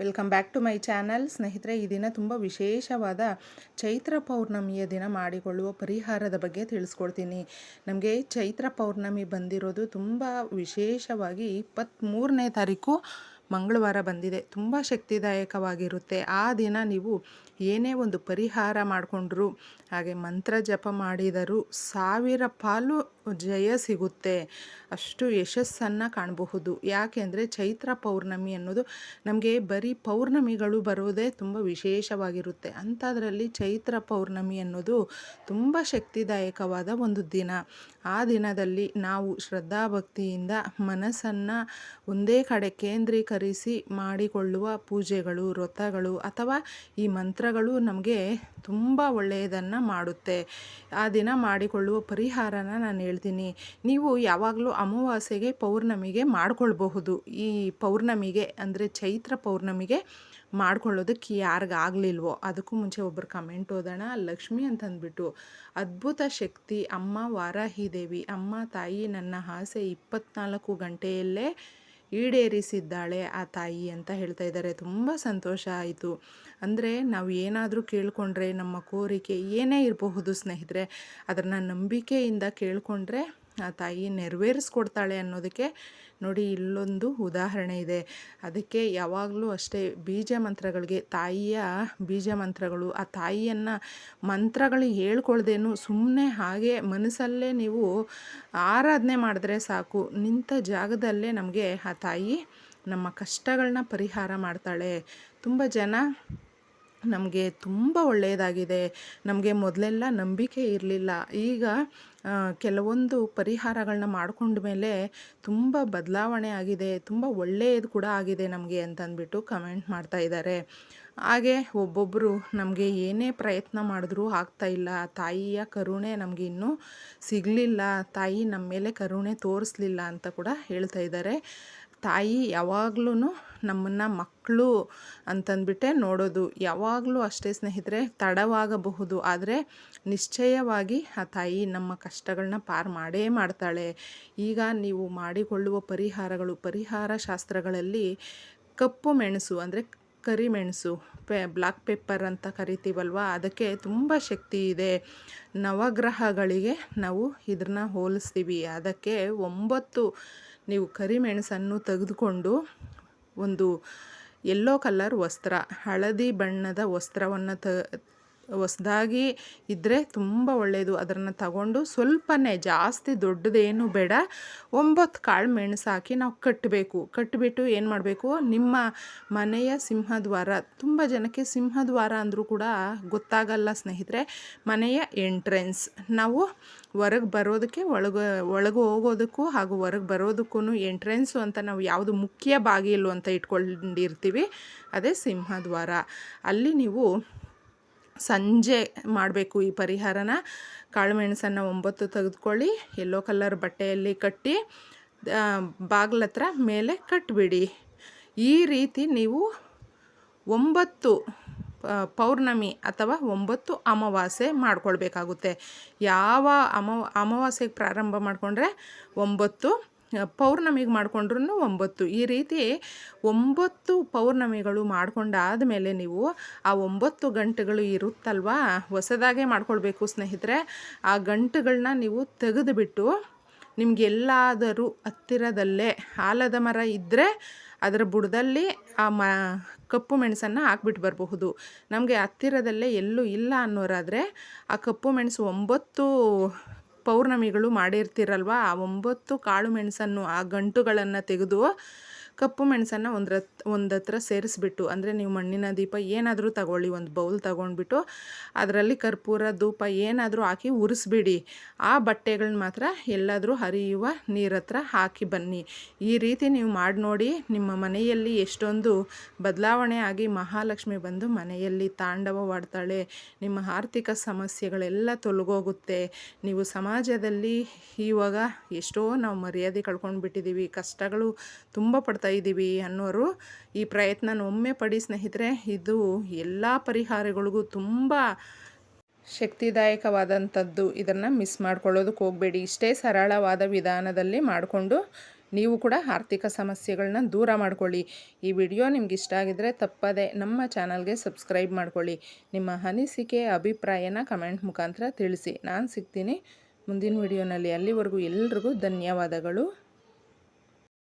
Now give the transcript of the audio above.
Welcome back to my channel ಸ್ನೇಹಿತರೆ, ಈ ದಿನ ತುಂಬ ವಿಶೇಷವಾದ ಚೈತ್ರ ಪೌರ್ಣಮಿಯ ದಿನ ಮಾಡಿಕೊಳ್ಳುವ ಪರಿಹಾರದ ಬಗ್ಗೆ ತಿಳಿಸ್ಕೊಡ್ತೀನಿ. ನಮಗೆ ಚೈತ್ರ ಪೌರ್ಣಮಿ ಬಂದಿರೋದು ತುಂಬ ವಿಶೇಷವಾಗಿ ಇಪ್ಪತ್ತ್ಮೂರನೇ ತಾರೀಕು ಮಂಗಳವಾರ ಬಂದಿದೆ. ತುಂಬ ಶಕ್ತಿದಾಯಕವಾಗಿರುತ್ತೆ. ಆ ದಿನ ನೀವು ಏನೇ ಒಂದು ಪರಿಹಾರ ಮಾಡಿಕೊಂಡ್ರು, ಹಾಗೆ ಮಂತ್ರ ಜಪ ಮಾಡಿದರೂ ಸಾವಿರ ಪಾಲು ಜಯ ಸಿಗುತ್ತೆ. ಅಷ್ಟು ಯಶಸ್ಸನ್ನು ಕಾಣಬಹುದು. ಯಾಕೆಂದರೆ ಚೈತ್ರ ಪೌರ್ಣಮಿ ಅನ್ನೋದು ನಮಗೆ ಬರೀ ಪೌರ್ಣಮಿಗಳು ಬರೋದೇ ತುಂಬ ವಿಶೇಷವಾಗಿರುತ್ತೆ. ಅಂಥದ್ರಲ್ಲಿ ಚೈತ್ರ ಪೌರ್ಣಮಿ ಅನ್ನೋದು ತುಂಬ ಶಕ್ತಿದಾಯಕವಾದ ಒಂದು ದಿನ. ಆ ದಿನದಲ್ಲಿ ನಾವು ಶ್ರದ್ಧಾಭಕ್ತಿಯಿಂದ ಮನಸ್ಸನ್ನು ಒಂದೇ ಕಡೆ ಕೇಂದ್ರೀಕರಿಸಿ ಮಾಡಿಕೊಳ್ಳುವ ಪೂಜೆಗಳು, ವ್ರತಗಳು ಅಥವಾ ಈ ಮಂತ್ರಗಳು ನಮಗೆ ತುಂಬ ಒಳ್ಳೆಯದನ್ನು ಮಾಡುತ್ತೆ. ಆ ದಿನ ಮಾಡಿಕೊಳ್ಳುವ ಪರಿಹಾರನ ನಾನು ಹೇಳ್ತೀನಿ. ನೀವು ಯಾವಾಗಲೂ ಅಮಾವಾಸ್ಯೆಗೆ ಪೌರ್ಣಮಿಗೆ ಮಾಡ್ಕೊಳ್ಬಹುದು. ಈ ಪೌರ್ಣಮಿಗೆ ಅಂದರೆ ಚೈತ್ರ ಪೌರ್ಣಮಿಗೆ ಮಾಡ್ಕೊಳ್ಳೋದಕ್ಕೆ ಯಾರಿಗಾಗಲಿಲ್ವೋ ಅದಕ್ಕೂ ಮುಂಚೆ ಒಬ್ಬರು ಕಮೆಂಟ್ ಓದೋಣ. ಲಕ್ಷ್ಮಿ ಅಂತಂದ್ಬಿಟ್ಟು, ಅದ್ಭುತ ಶಕ್ತಿ, ಅಮ್ಮ ವಾರಾಹಿ ದೇವಿ ಅಮ್ಮ ತಾಯಿ ನನ್ನ ಆಸೆ ಇಪ್ಪತ್ನಾಲ್ಕು ಗಂಟೆಯಲ್ಲೇ ಈಡೇರಿಸಿದ್ದಾಳೆ ಆ ತಾಯಿ ಅಂತ ಹೇಳ್ತಾ ಇದ್ದಾರೆ. ತುಂಬ ಸಂತೋಷ ಆಯಿತು. ಅಂದರೆ ನಾವು ಏನಾದರೂ ಕೇಳಿಕೊಂಡ್ರೆ, ನಮ್ಮ ಕೋರಿಕೆ ಏನೇ ಇರಬಹುದು ಸ್ನೇಹಿತರೆ, ಅದನ್ನು ನಂಬಿಕೆಯಿಂದ ಕೇಳಿಕೊಂಡ್ರೆ ಆ ತಾಯಿ ನೆರವೇರಿಸ್ಕೊಡ್ತಾಳೆ ಅನ್ನೋದಕ್ಕೆ ನೋಡಿ ಇಲ್ಲೊಂದು ಉದಾಹರಣೆ ಇದೆ. ಅದಕ್ಕೆ ಯಾವಾಗಲೂ ಅಷ್ಟೇ ಬೀಜ ಮಂತ್ರಗಳಿಗೆ ತಾಯಿಯ ಬೀಜ ಮಂತ್ರಗಳು, ಆ ತಾಯಿಯನ್ನು ಮಂತ್ರಗಳು ಹೇಳ್ಕೊಳ್ದೇನು ಸುಮ್ಮನೆ ಹಾಗೆ ಮನಸ್ಸಲ್ಲೇ ನೀವು ಆರಾಧನೆ ಮಾಡಿದ್ರೆ ಸಾಕು. ನಿಂತ ಜಾಗದಲ್ಲೇ ನಮಗೆ ಆ ತಾಯಿ ನಮ್ಮ ಕಷ್ಟಗಳನ್ನ ಪರಿಹಾರ ಮಾಡ್ತಾಳೆ. ತುಂಬ ಜನ ನಮಗೆ ತುಂಬ ಒಳ್ಳೆಯದಾಗಿದೆ. ನಮಗೆ ಮೊದಲೆಲ್ಲ ನಂಬಿಕೆ ಇರಲಿಲ್ಲ. ಈಗ ಕೆಲವೊಂದು ಪರಿಹಾರಗಳನ್ನ ಮಾಡ್ಕೊಂಡ ಮೇಲೆ ತುಂಬ ಬದಲಾವಣೆ ಆಗಿದೆ. ತುಂಬ ಒಳ್ಳೆಯದು ಕೂಡ ಆಗಿದೆ ನಮಗೆ ಅಂತಂದ್ಬಿಟ್ಟು ಕಮೆಂಟ್ ಮಾಡ್ತಾ ಇದ್ದಾರೆ ಹಾಗೆ ಒಬ್ಬೊಬ್ಬರು ನಮಗೆ ಏನೇ ಪ್ರಯತ್ನ ಮಾಡಿದ್ರೂ ಇಲ್ಲ. ತಾಯಿಯ ಕರುಣೆ ನಮಗೆ ಇನ್ನೂ ಸಿಗಲಿಲ್ಲ. ತಾಯಿ ನಮ್ಮ ಮೇಲೆ ಕರುಣೆ ತೋರಿಸ್ಲಿಲ್ಲ ಅಂತ ಕೂಡ ಹೇಳ್ತಾ ಇದ್ದಾರೆ ತಾಯಿ ಯಾವಾಗ್ಲೂ ನಮ್ಮನ್ನು ಮಕ್ಕಳು ಅಂತಂದ್ಬಿಟ್ಟೆ ನೋಡೋದು. ಯಾವಾಗಲೂ ಅಷ್ಟೇ ಸ್ನೇಹಿತರೆ, ತಡವಾಗಬಹುದು. ಆದರೆ ನಿಶ್ಚಯವಾಗಿ ಆ ತಾಯಿ ನಮ್ಮ ಕಷ್ಟಗಳನ್ನ ಪಾರು ಮಾಡೇ ಮಾಡ್ತಾಳೆ. ಈಗ ನೀವು ಮಾಡಿಕೊಳ್ಳುವ ಪರಿಹಾರಗಳು ಪರಿಹಾರ ಶಾಸ್ತ್ರಗಳಲ್ಲಿ ಕಪ್ಪು ಮೆಣಸು ಅಂದರೆ ಕರಿಮೆಣಸು ಪೆ ಬ್ಲ್ಯಾಕ್ ಪೇಪರ್ ಅಂತ ಕರಿತೀವಲ್ವ? ಅದಕ್ಕೆ ತುಂಬ ಶಕ್ತಿ ಇದೆ. ನವಗ್ರಹಗಳಿಗೆ ನಾವು ಇದನ್ನ ಹೋಲಿಸ್ತೀವಿ. ಅದಕ್ಕೆ ಒಂಬತ್ತು ನೀವು ಕರಿಮೆಣಸನ್ನು ತೆಗೆದುಕೊಂಡು ಒಂದು ಎಲ್ಲೋ ಕಲರ್ ವಸ್ತ್ರ ಹಳದಿ ಬಣ್ಣದ ವಸ್ತ್ರವನ್ನು ತ ಹೊಸ್ದಾಗಿ ಇದ್ದರೆ ತುಂಬ ಒಳ್ಳೆಯದು ಅದನ್ನು ತಗೊಂಡು ಸ್ವಲ್ಪನೇ ಜಾಸ್ತಿ ದೊಡ್ಡದೇನು ಬೇಡ. ಒಂಬತ್ತು ಕಾಳು ಮೆಣಸು ಹಾಕಿ ನಾವು ಕಟ್ಟಬೇಕು ಕಟ್ಟಿಬಿಟ್ಟು ಏನು ಮಾಡಬೇಕು? ನಿಮ್ಮ ಮನೆಯ ಸಿಂಹದ್ವಾರ. ತುಂಬ ಜನಕ್ಕೆ ಸಿಂಹದ್ವಾರ ಅಂದರೂ ಕೂಡ ಗೊತ್ತಾಗಲ್ಲ ಸ್ನೇಹಿತರೆ. ಮನೆಯ ಎಂಟ್ರೆನ್ಸ್. ನಾವು ಹೊರಗೆ ಬರೋದಕ್ಕೆ ಒಳಗೆ ಒಳಗೆ ಹೋಗೋದಕ್ಕೂ ಹಾಗೂ ಹೊರಗೆ ಬರೋದಕ್ಕೂ ಎಂಟ್ರೆನ್ಸು ಅಂತ ನಾವು ಯಾವುದು ಮುಖ್ಯ ಬಾಗಿಲು ಅಂತ ಇಟ್ಕೊಂಡಿರ್ತೀವಿ. ಅದೇ ಸಿಂಹದ್ವಾರ. ಅಲ್ಲಿ ನೀವು ಸಂಜೆ ಮಾಡಬೇಕು ಈ ಪರಿಹಾರನ. ಕಾಳುಮೆಣಸನ್ನು ಒಂಬತ್ತು ತೆಗೆದುಕೊಳ್ಳಿ ಯೆಲ್ಲೋ ಕಲರ್ ಬಟ್ಟೆಯಲ್ಲಿ ಕಟ್ಟಿ ಬಾಗ್ಲತ್ರ ಮೇಲೆ ಕಟ್ಟಿಬಿಡಿ ಈ ರೀತಿ ನೀವು ಒಂಬತ್ತು ಪೌರ್ಣಮಿ ಅಥವಾ ಒಂಬತ್ತು ಅಮಾವಾಸ್ಯೆ ಮಾಡ್ಕೊಳ್ಬೇಕಾಗುತ್ತೆ. ಯಾವ ಅಮ, ಅಮಾವಾಸ್ಯೆಗೆ ಪ್ರಾರಂಭ ಮಾಡಿಕೊಂಡ್ರೆ ಒಂಬತ್ತು ಪೌರ್ಣಮಿಗೆ ಮಾಡಿಕೊಂಡ್ರೂ ಒಂಬತ್ತು. ಈ ರೀತಿ ಒಂಬತ್ತು ಪೌರ್ಣಮಿಗಳು ಮಾಡ್ಕೊಂಡಾದ ಮೇಲೆ ನೀವು ಆ ಒಂಬತ್ತು ಗಂಟೆಗಳು ಇರುತ್ತಲ್ವಾ? ಹೊಸದಾಗೆ ಮಾಡ್ಕೊಳ್ಬೇಕು ಸ್ನೇಹಿತರೆ. ಆ ಗಂಟುಗಳನ್ನ ನೀವು ತೆಗೆದುಬಿಟ್ಟು ನಿಮಗೆಲ್ಲಾದರೂ ಹತ್ತಿರದಲ್ಲೇ ಆಲದ ಮರ ಇದ್ದರೆ ಅದರ ಬುಡದಲ್ಲಿ ಆ ಮ, ಕಪ್ಪು ಮೆಣಸನ್ನು ಹಾಕ್ಬಿಟ್ಟು ಬರಬಹುದು. ನಮಗೆ ಹತ್ತಿರದಲ್ಲೇ ಎಲ್ಲೂ ಇಲ್ಲ ಅನ್ನೋರಾದರೆ ಆ ಕಪ್ಪು ಮೆಣಸು ಒಂಬತ್ತು ಪೌರ್ಣಮಿಗಳು ಮಾಡಿರ್ತೀರಲ್ವ? ಆ ಒಂಬತ್ತು ಕಾಳು ಮೆಣಸನ್ನು ಆ ಗಂಟುಗಳನ್ನು ತೆಗೆದು ಕಪ್ಪು ಮೆಣಸನ್ನು ಒಂದ್ರ ಒಂದು ಹತ್ರ ಸೇರಿಸ್ಬಿಟ್ಟು, ಅಂದರೆ ನೀವು ಮಣ್ಣಿನ ದೀಪ ಏನಾದರೂ ತಗೊಳ್ಳಿ, ಒಂದು ಬೌಲ್ ತಗೊಂಡ್ಬಿಟ್ಟು ಅದರಲ್ಲಿ ಕರ್ಪೂರ, ಧೂಪ ಏನಾದರೂ ಹಾಕಿ ಉರಿಸ್ಬಿಡಿ. ಆ ಬಟ್ಟೆಗಳನ್ನ ಮಾತ್ರ ಎಲ್ಲಾದರೂ ಹರಿಯುವ ನೀರ ಹತ್ರ ಹಾಕಿ ಬನ್ನಿ. ಈ ರೀತಿ ನೀವು ಮಾಡಿ ನೋಡಿ, ನಿಮ್ಮ ಮನೆಯಲ್ಲಿ ಎಷ್ಟೊಂದು ಬದಲಾವಣೆ ಆಗಿ ಮಹಾಲಕ್ಷ್ಮಿ ಬಂದು ಮನೆಯಲ್ಲಿ ತಾಂಡವವಾಡ್ತಾಳೆ ನಿಮ್ಮ ಆರ್ಥಿಕ ಸಮಸ್ಯೆಗಳೆಲ್ಲ ತೊಲಗೋಗುತ್ತೆ. ನೀವು ಸಮಾಜದಲ್ಲಿ ಇವಾಗ ಎಷ್ಟೋ ನಾವು ಮರ್ಯಾದೆ ಕಳ್ಕೊಂಡು ಬಿಟ್ಟಿದ್ದೀವಿ ಕಷ್ಟಗಳು ತುಂಬ ಪಡ್ತಾ ಇದ್ದೀವಿ ಅನ್ನೋರು ಈ ಪ್ರಯತ್ನ ಒಮ್ಮೆ ಪಡಿ ಸ್ನೇಹಿತರೆ, ಇದು ಎಲ್ಲ ಪರಿಹಾರಗಳಿಗೂ ತುಂಬ ಶಕ್ತಿದಾಯಕವಾದಂಥದ್ದು. ಇದನ್ನು ಮಿಸ್ ಮಾಡ್ಕೊಳ್ಳೋದಕ್ಕೆ ಹೋಗಬೇಡಿ. ಇಷ್ಟೇ ಸರಳವಾದ ವಿಧಾನದಲ್ಲಿ ಮಾಡಿಕೊಂಡು ನೀವು ಕೂಡ ಆರ್ಥಿಕ ಸಮಸ್ಯೆಗಳನ್ನ ದೂರ ಮಾಡ್ಕೊಳ್ಳಿ. ಈ ವಿಡಿಯೋ ನಿಮ್ಗೆ ಇಷ್ಟ ಆಗಿದ್ರೆ ತಪ್ಪದೆ ನಮ್ಮ ಚಾನಲ್ಗೆ ಸಬ್ಸ್ಕ್ರೈಬ್ ಮಾಡ್ಕೊಳ್ಳಿ. ನಿಮ್ಮ ಅನಿಸಿಕೆ, ಅಭಿಪ್ರಾಯನ ಕಮೆಂಟ್ ಮುಖಾಂತರ ತಿಳಿಸಿ. ನಾನು ಸಿಗ್ತೀನಿ ಮುಂದಿನ ವಿಡಿಯೋನಲ್ಲಿ. ಅಲ್ಲಿವರೆಗೂ ಎಲ್ರಿಗೂ ಧನ್ಯವಾದಗಳು.